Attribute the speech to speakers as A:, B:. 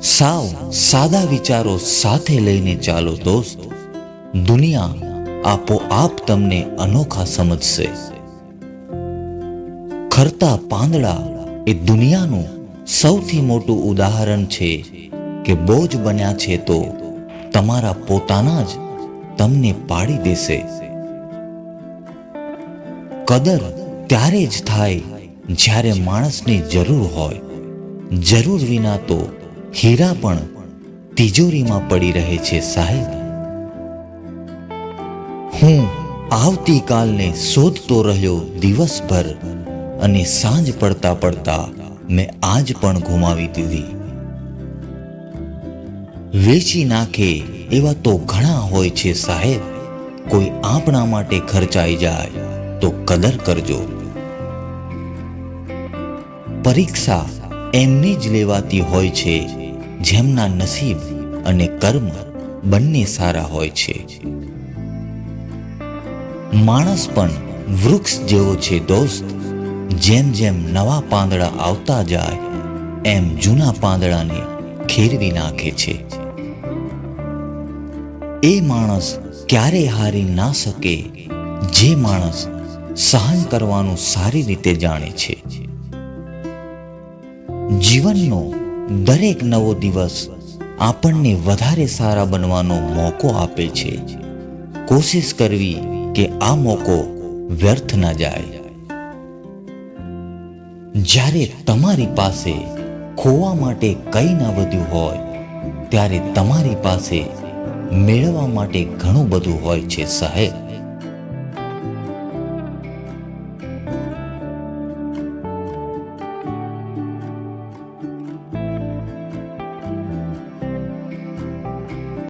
A: સાવ સાદા વિચારો સાથે લઈને ચાલો દોસ્ત. દુનિયા આપોઆપ તમને અનોખા સમજશે. ખરતા પાંદડા એ દુનિયાનું સૌથી મોટું ઉદાહરણ છે કે બોજ બન્યા છે તો તમારા પોતાના જ તમને પાડી દેશે. કદર ત્યારે જ થાય જ્યારે માણસની જરૂર હોય. જરૂર વિના તો હીરા પણ તિજોરીમાં પડી રહે છે સાહેબ. હું આવતીકાલને શોધતો રહ્યો દિવસભર અને સાંજ પડતા પડતા મેં આજ પણ ગુમાવી દીધી. વેચી નાખે એવા તો ઘણા હોય છે સાહેબ. કોઈ આપણા માટે ખર્ચાઈ જાય તો કદર કરજો. પરીક્ષા એમની જ લેવાતી હોય છે, જેમના નસીબ અને કર્મ બંને સારા હોય છે. માણસ પણ વૃક્ષ જેવો છે દોસ્ત, જેમ જેમ નવા પાંદડા આવતા જાય, એમ જૂના પાંદડાને ખેરવી નાખે છે. એ માણસ ક્યારે હારી ના શકે, જે માણસ સહન કરવાનું સારી રીતે જાણે છે. જીવનનો દરેક નવો દિવસ આપણને વધારે સારા બનવાનો મોકો આપે છે. કોશિશ કરવી કે આ મોકો વ્યર્થ ના જાય. જ્યારે તમારી પાસે ખોવા માટે કંઈ ના વધ્યું હોય, ત્યારે તમારી પાસે મેળવવા માટે ઘણું બધું હોય છે, સાહેબ.